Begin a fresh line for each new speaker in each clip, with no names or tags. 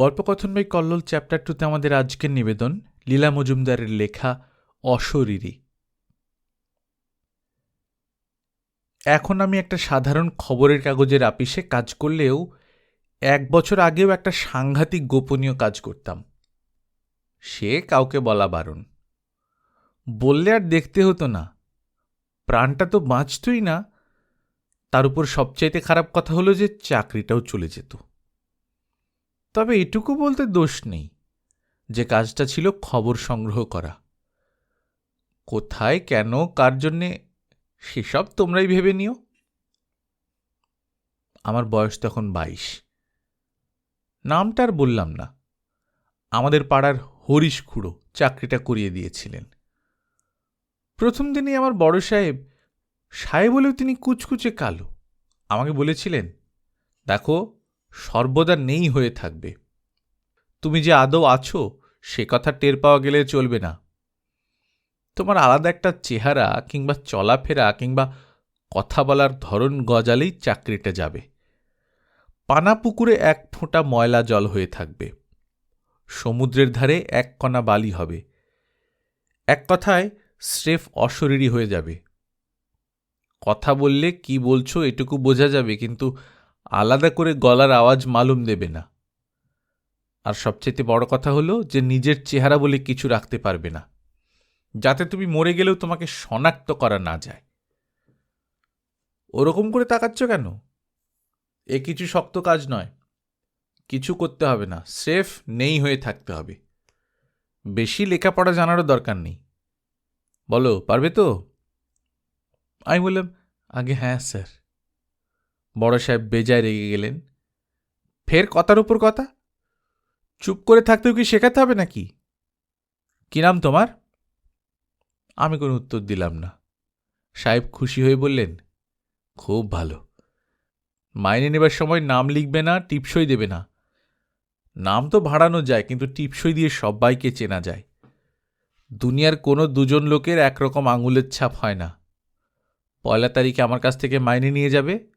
গল্পকথন by Kallol chapter টুতে আমাদের আজকের নিবেদন লীলা মজুমদারের লেখা অশরীরী। এখন আমি একটা সাধারণ খবরের কাগজের আপিসে কাজ করলেও এক বছর আগেও একটা সাংঘাতিক গোপনীয় কাজ করতাম। সে কাউকে বলা বারণ। বললে আর দেখতে হতো না। প্রাণটা তো বাঁচতই না। তার উপর সবচাইতে খারাপ কথা হলো যে চাকরিটাও চলে যেত। তবে এটুকু বলতে দোষ নেই যে কাজটা ছিল খবর সংগ্রহ করা। কোথায়, কেন, কার জন্যে, সেসব তোমরাই ভেবে নিও। আমার বয়স তখন বাইশ। নামটা আর বললাম না। আমাদের পাড়ার হরিশ খুড়ো চাকরিটা করিয়ে দিয়েছিলেন। প্রথম দিনই আমার বড় সাহেব সাহেব হলেও তিনি কুচকুচে কালো। আমাকে বলেছিলেন, দেখো সর্বদা নেই হয়ে থাকবে। তুমি যে আদৌ আছো, সে কথা টের পাওয়া গেলে চলবে না। তোমার আলাদা একটা চেহারা কিংবা চলাফেরা কিংবা কথা বলার ধরন গজালেই চাকরিটা যাবে। পানা পুকুরে এক ফোঁটা ময়লা জল হয়ে থাকবে। সমুদ্রের ধারে এক কণা বালি হবে। এক কথায় স্রেফ অশরীরী হয়ে যাবে। কথা বললে কি বলছো এটুকু বোঝা যাবে, কিন্তু আলাদা করে গলার আওয়াজ মালুম দেবে না। আর সবচেয়ে বড় কথা হলো যে নিজের চেহারা বলে কিছু রাখতে পারবে না। যাতে তুমি মরে গেলেও তোমাকে শনাক্ত করা না যায়। ওরকম করে তাকাচ্ছ কেন? এ কিছু শক্ত কাজ নয়। কিছু করতে হবে না। সেফ নেই হয়ে থাকতে হবে। বেশি লেখাপড়া জানারও দরকার নেই। বলো, পারবে তো? আমি বললাম, আগে হ্যাঁ স্যার। বড় সাহেব বেজায় রেগে গেলেন। ফের কথার উপর কথা? চুপ করে থাকতেও কি শেখাতে হবে নাকি? কি নাম তোমার? আমি কোনো উত্তর দিলাম না। সাহেব খুশি হয়ে বললেন, খুব ভালো। মাইনে নেবার সময় নাম লিখবে না, টিপসই দেবে না। নাম তো ভাড়ানো যায়, কিন্তু টিপসই দিয়ে সবাইকে চেনা যায়। দুনিয়ার কোনো দুজন লোকের একরকম আঙুলের ছাপ হয় না। পয়লা তারিখে আমার কাছ থেকে মাইনে নিয়ে যাবে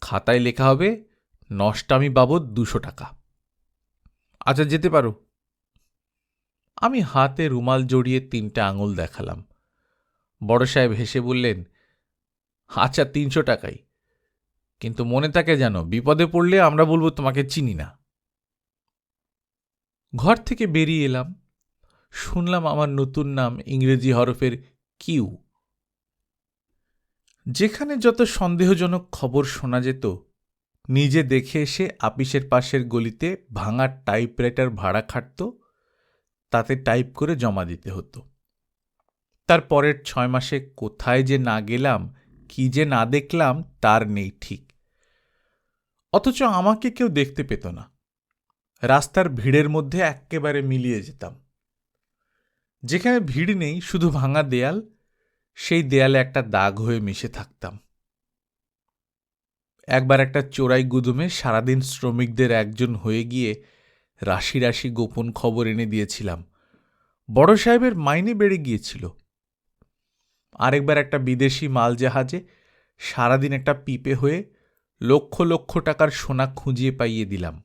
খাতায় লেখা হবে, নষ্টামি বাবদ দুশো টাকা। আচ্ছা যেতে পারো। আমি হাতে রুমাল জড়িয়ে তিনটা আঙুল দেখালাম। বড় সাহেব হেসে বললেন আচ্ছা তিনশো টাকাই। কিন্তু মনে থাকে যেন বিপদে পড়লে আমরা বলব তোমাকে চিনি না। ঘর থেকে বেরিয়ে এলাম। শুনলাম আমার নতুন নাম ইংরেজি হরফের কিউ। যেখানে যত সন্দেহজনক খবর শোনা যেত, নিজে দেখে এসে আপিসের পাশের গলিতে ভাঙা টাইপরাইটার ভাড়া খাটত, তাতে টাইপ করে জমা দিতে হতো। তার পরের ছয় মাসে কোথায় যে না গেলাম, কি যে না দেখলাম, তার নেই ঠিক। অথচ আমাকে কেউ দেখতে পেত না। রাস্তার ভিড়ের মধ্যে একেবারে মিলিয়ে যেতাম। যেখানে ভিড় নেই, শুধু ভাঙা দেয়াল সেই দেয়ালে একটা দাগ হয়ে মিশে থাকতাম। একবার একটা চোরাই গুদুমে সারাদিন শ্রমিকদের একজন হয়ে গিয়ে রাশি রাশি গোপন খবর এনে দিয়েছিলাম। বড় সাহেবের মাইনে বেড়ে গিয়েছিল। আরেকবার একটা বিদেশি মাল জাহাজে সারাদিন একটা পিপে হয়ে লক্ষ লক্ষ টাকার সোনা খুঁজিয়ে পাইয়ে দিলাম।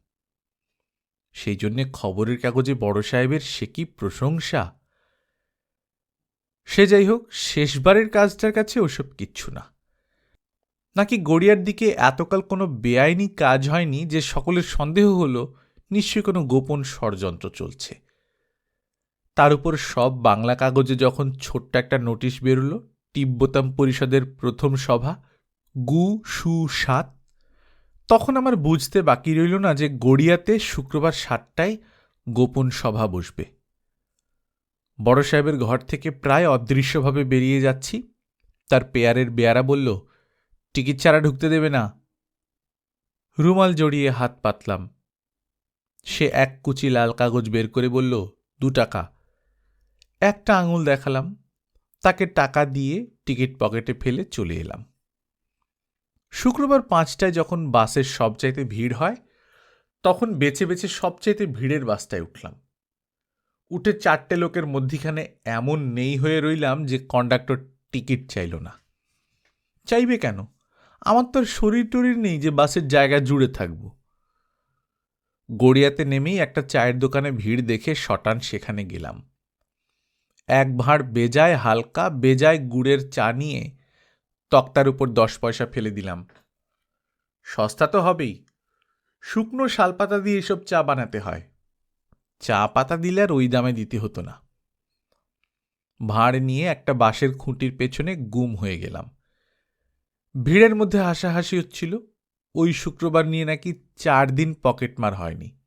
সেই জন্যে খবরের কাগজে বড় সাহেবের সে কি প্রশংসা! সে যাই হোক শেষবারের কাজটার কাছে ওসব কিচ্ছু না। নাকি গড়িয়ার দিকে এতকাল কোনো বেআইনি কাজ হয়নি যে সকলের সন্দেহ হলো, নিশ্চয়ই কোনো গোপন ষড়যন্ত্র চলছে। তার উপর সব বাংলা কাগজে যখন ছোট্ট একটা নোটিশ বেরোল, তিব্বতাম পরিষদের প্রথম সভা, গু, সু, সাত, তখন আমার বুঝতে বাকি রইল না যে গড়িয়াতে শুক্রবার সাতটায় গোপন সভা বসবে। বড় সাহেবের ঘর থেকে প্রায় অদৃশ্যভাবে বেরিয়ে যাচ্ছি। তার পেয়ারের বেয়ারা বলল, টিকিট ছাড়া ঢুকতে দেবে না। রুমাল জড়িয়ে হাত পাতলাম। সে এক কুচি লাল কাগজ বের করে বলল, দু টাকা। একটা আঙুল দেখালাম, তাকে টাকা দিয়ে টিকিট পকেটে ফেলে চলে এলাম। শুক্রবার পাঁচটায় যখন বাসের সবচাইতে ভিড় হয়, তখন বেছে বেছে সবচাইতে ভিড়ের বাসটায় উঠলাম। উঠে চারটে লোকের মধ্যিখানে এমন নেই হয়ে রইলাম যে কন্ডাক্টর টিকিট চাইল না। চাইবে কেন? আমার তো শরীর টরির নেই যে বাসের জায়গা জুড়ে থাকব। গড়িয়াতে নেমেই একটা চায়ের দোকানে ভিড় দেখে শটান সেখানে গেলাম। এক ভাঁড় বেজায় হালকা, বেজায় গুড়ের চা নিয়ে তক্তার উপর দশ পয়সা ফেলে দিলাম। সস্তা তো হবেই। শুকনো শালপাতা দিয়ে এসব চা বানাতে হয়। চা পাতা দিলে আর ওই দামে দিতে হতো না। ভাঁড় নিয়ে একটা বাঁশের খুঁটির পেছনে গুম হয়ে গেলাম। ভিড়ের মধ্যে হাসাহাসি হচ্ছিল। ওই শুক্রবার নিয়ে নাকি চার দিন পকেটমার হয়নি।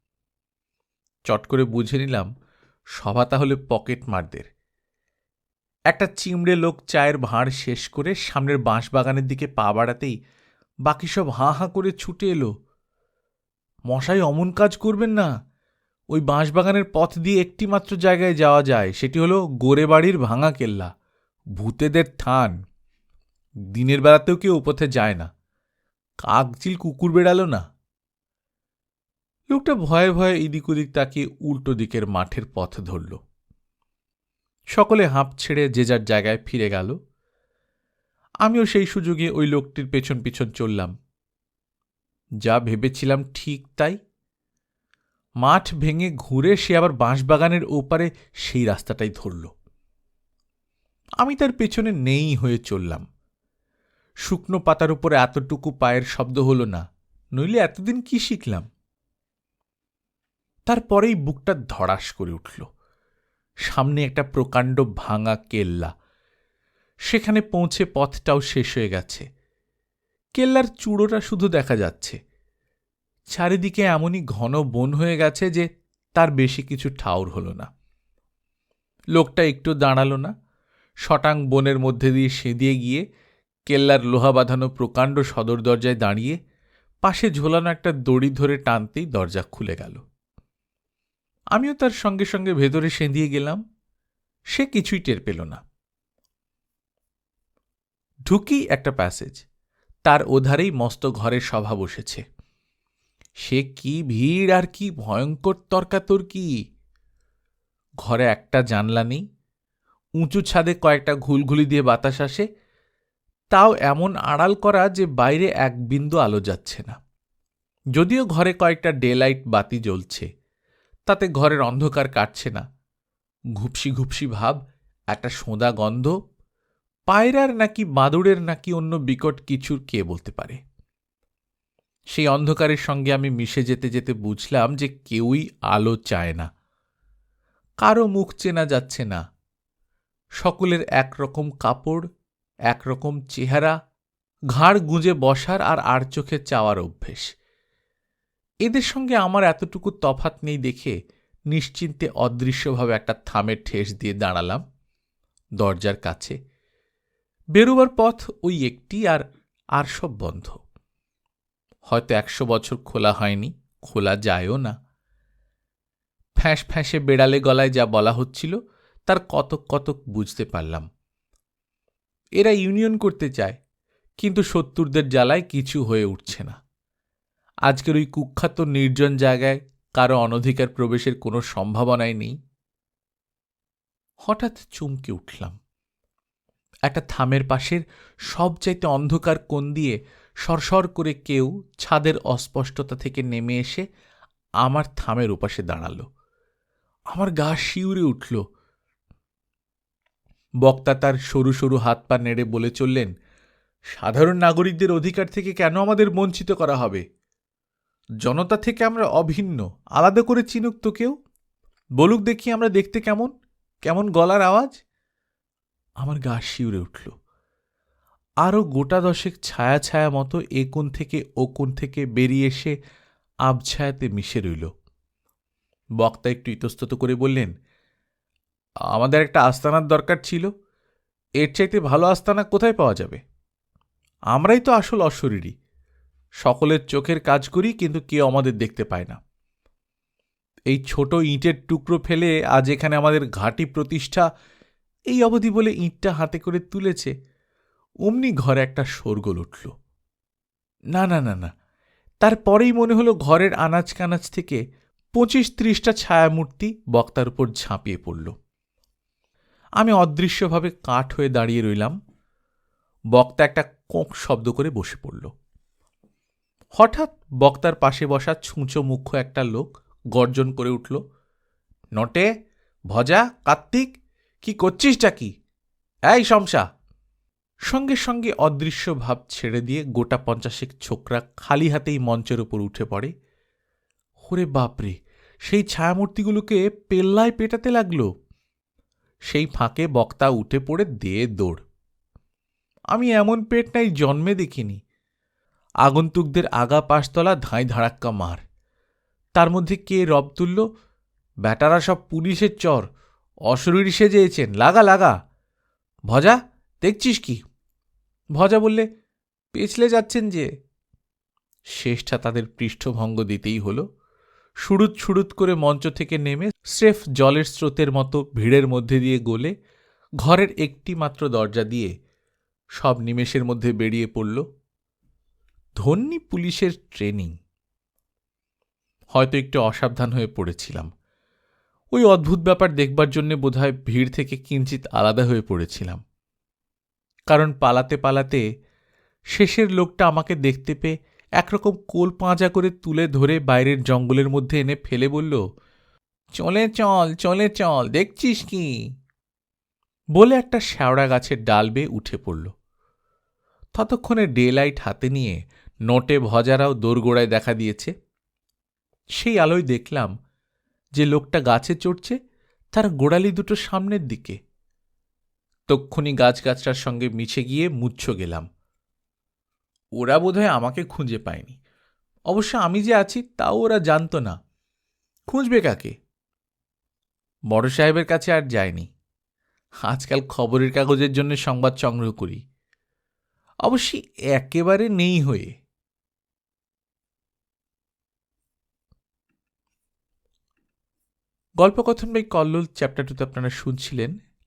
চট করে বুঝে নিলাম, সভা তাহলে পকেটমারদের একটা চিমড়ে লোক চায়ের ভাঁড় শেষ করে সামনের বাঁশবাগানের দিকে পা বাড়াতেই বাকি সব হাঁ হাঁ করে ছুটে এলো। মশাই অমন কাজ করবেন না। ওই বাঁশবাগানের পথ দিয়ে একটি মাত্র জায়গায় যাওয়া যায়, সেটি হলো গোরেবাড়ির ভাঙা কেল্লা, ভূতেদের থান। দিনের বেলাতেও কেউ পথে যায় না। কাকচিল কুকুর বেড়ালো না। লোকটা ভয়ে ভয়ে এদিক ওদিক তাকিয়ে উল্টো দিকের মাঠের পথ ধরল। সকলে হাঁপ ছেড়ে যে যার জায়গায় ফিরে গেল। আমিও সেই সুযোগে ওই লোকটির পেছন পিছন চললাম। যা ভেবেছিলাম ঠিক তাই মাঠ ভেঙে ঘুরে সে আবার বাঁশবাগানের ওপারে সেই রাস্তাটাই ধরল। আমি তার পেছনে নেই হয়ে চললাম। শুকনো পাতার উপরে এতটুকু পায়ের শব্দ হলো না, নইলে এতদিন কি শিখলাম? তারপরেই বুকটা ধড়াস করে উঠল। সামনে একটা প্রকাণ্ড ভাঙা কেল্লা। সেখানে পৌঁছে পথটাও শেষ হয়ে গেছে। কেল্লার চূড়োটা শুধু দেখা যাচ্ছে। চারিদিকে এমনই ঘন বন হয়ে গেছে যে তার বেশি কিছু ঠাউর হলো না। লোকটা একটু দাঁড়াল না। শটাং বনের মধ্যে দিয়ে সেঁদিয়ে গিয়ে কেল্লার লোহা বাঁধানো প্রকাণ্ড সদর দরজায় দাঁড়িয়ে পাশে ঝোলানো একটা দড়ি ধরে টানতেই দরজা খুলে গেল। আমিও তার সঙ্গে সঙ্গে ভেতরে সেঁধিয়ে গেলাম। সে কিছুই টের পেল না। ঢুকি একটা প্যাসেজ। তার ওধারেই মস্ত ঘরের সভা বসেছে। সে কি ভিড় আর কি ভয়ঙ্কর তর্কাতর্কি? ঘরে একটা জানলা নেই, উঁচু ছাদে কয়েকটা ঘুলঘুলি দিয়ে বাতাস আসে, তাও এমন আড়াল করা যে বাইরে এক বিন্দু আলো যাচ্ছে না। যদিও ঘরে কয়েকটা ডেলাইট বাতি জ্বলছে, তাতে ঘরের অন্ধকার কাটছে না। ঘুপসি ঘুপসি ভাব, একটা সোঁদা গন্ধ, পায়রার নাকি বাদুড়ের নাকি অন্য বিকট কিছুর কে বলতে পারে? সেই অন্ধকারের সঙ্গে আমি মিশে যেতে যেতে বুঝলাম যে কেউই আলো চায় না। কারও মুখ চেনা যাচ্ছে না। সকলের একরকম কাপড়, একরকম চেহারা, ঘাড় গুঁজে বসার আর আর চোখে চাওয়ার অভ্যেস। এদের সঙ্গে আমার এতটুকু তফাত নেই দেখে নিশ্চিন্তে অদৃশ্যভাবে একটা থামের ঠেস দিয়ে দাঁড়ালাম দরজার কাছে। বেরোবার পথ ওই একটি আর আর সব বন্ধ। হয়তো একশো বছর খোলা হয়নি, খোলা যায়ও না। ফ্যাঁস ফ্যাঁসে বেড়ালে গলায় যা বলা হচ্ছিল, তার কতক কতক বুঝতে পারলাম। এরা ইউনিয়ন করতে চায়, কিন্তু শত্রুদের জ্বালায় কিছু হয়ে উঠছে না। আজকের ওই কুখ্যাত নির্জন জায়গায় কারও অনধিকার প্রবেশের কোনো সম্ভাবনাই নেই। হঠাৎ চমকে উঠলাম। একটা থামের পাশের সবচাইতে অন্ধকার কোণ দিয়ে সরসর করে কেউ ছাদের অস্পষ্টতা থেকে নেমে এসে আমার থামের উপাসে দাঁড়াল। আমার গা শিউরে উঠল। বক্তা তার সরু সরু হাত পা নেড়ে বলে চললেন, সাধারণ নাগরিকদের অধিকার থেকে কেন আমাদের বঞ্চিত করা হবে? জনতা থেকে আমরা অভিন্ন, আলাদা করে চিনুক তো কেউ? বলুক দেখি আমরা দেখতে কেমন কেমন গলার আওয়াজ? আমার গা শিউরে উঠল। আরও গোটা দশেক ছায়া ছায়া মতো এ কোণ থেকে ও কোণ থেকে বেরিয়ে এসে আবছায়াতে মিশে রইল। বক্তা একটু ইতস্তত করে বললেন, আমাদের একটা আস্তানার দরকার ছিল। এর চাইতে ভালো আস্তানা কোথায় পাওয়া যাবে? আমরাই তো আসল অশরীরী। সকলের চোখের কাজ করি, কিন্তু কেউ আমাদের দেখতে পায় না। এই ছোট ইঁটের টুকরো ফেলে আজ এখানে আমাদের ঘাঁটি প্রতিষ্ঠা এই অবধি বলে ইঁটটা হাতে করে তুলেছে। অমনি ঘরে একটা শোরগোল উঠল। না না না না তারপরেই মনে হলো ঘরের আনাজ কানাজ থেকে পঁচিশ ত্রিশটা ছায়ামূর্তি বক্তার উপর ঝাঁপিয়ে পড়ল। আমি অদৃশ্যভাবে কাঠ হয়ে দাঁড়িয়ে রইলাম। বক্তা একটা কোঁক শব্দ করে বসে পড়ল। হঠাৎ বক্তার পাশে বসা ছুঁচো মুখ্য একটা লোক গর্জন করে উঠল, নটে, ভজা, কার্তিক, কি করছিসটা কি? এই শমসা সঙ্গে সঙ্গে অদৃশ্য ভাব ছেড়ে দিয়ে গোটা পঞ্চাশেক ছোকরা খালি হাতেই মঞ্চের ওপর উঠে পড়ে। ওরে বাপরে, সেই ছায়ামূর্তিগুলোকে পেল্লায় পেটাতে লাগল। সেই ফাঁকে বক্তা উঠে পড়ে দিয়ে দৌড়। আমি এমন পেট নাই জন্মে দেখিনি। আগন্তুকদের আগা পাশতলা ধাঁই ধাড়াক্কা মার। তার মধ্যে কে রব তুলল? ব্যাটারা সব পুলিশের চর। অশরীর সেজেছেন। লাগা লাগা। ভজা, দেখছিস কি? ভজা বললে, পেছলে যাচ্ছেন যে? শেষটা তাদের পৃষ্ঠভঙ্গ দিতেই হলো। সুড়ুত সুড়ুত করে মঞ্চ থেকে নেমে স্রেফ জলের স্রোতের মতো ভিড়ের মধ্যে দিয়ে গলে ঘরের একটি মাত্র দরজা দিয়ে সব নিমেষের মধ্যে বেরিয়ে পড়ল ধন্যী পুলিশের ট্রেনিং। হয়তো একটু অসাবধান হয়ে পড়েছিলাম। ওই অদ্ভুত ব্যাপার দেখবার জন্যে বোধহয় ভিড় থেকে কিঞ্চিত আলাদা হয়ে পড়েছিলাম। কারণ পালাতে পালাতে শেষের লোকটা আমাকে দেখতে পেয়ে একরকম কোল পাঁজা করে তুলে ধরে বাইরের জঙ্গলের মধ্যে এনে ফেলে বলল, চলে চল চলে চল, দেখছিস কি? বলে একটা শ্যাওড়া গাছের ডাল বেয়ে উঠে পড়ল। ততক্ষণে ডে লাইট হাতে নিয়ে নোটে ভজারাও দোরগোড়ায় দেখা দিয়েছে। সেই আলোয় দেখলাম যে লোকটা গাছে চড়ছে, তার গোড়ালি দুটো সামনের দিকে। তক্ষুনি গাছগাছটার সঙ্গে মিছে গিয়ে মুচ্ছ গেলাম। ওরা বোধহয় আমাকে খুঁজে পায়নি। অবশ্য আমি যে আছি, তাও ওরা জানতো না। খুঁজবে কাকে? বড় সাহেবের কাছে আর যায়নি। আজকাল খবরের কাগজের জন্য সংবাদ সংগ্রহ করি। অবশ্যই একেবারে নেই হয়ে। গল্পকথন বাই কল্লোল চ্যাপ্টার টুতে আপনারা শুনছিলেন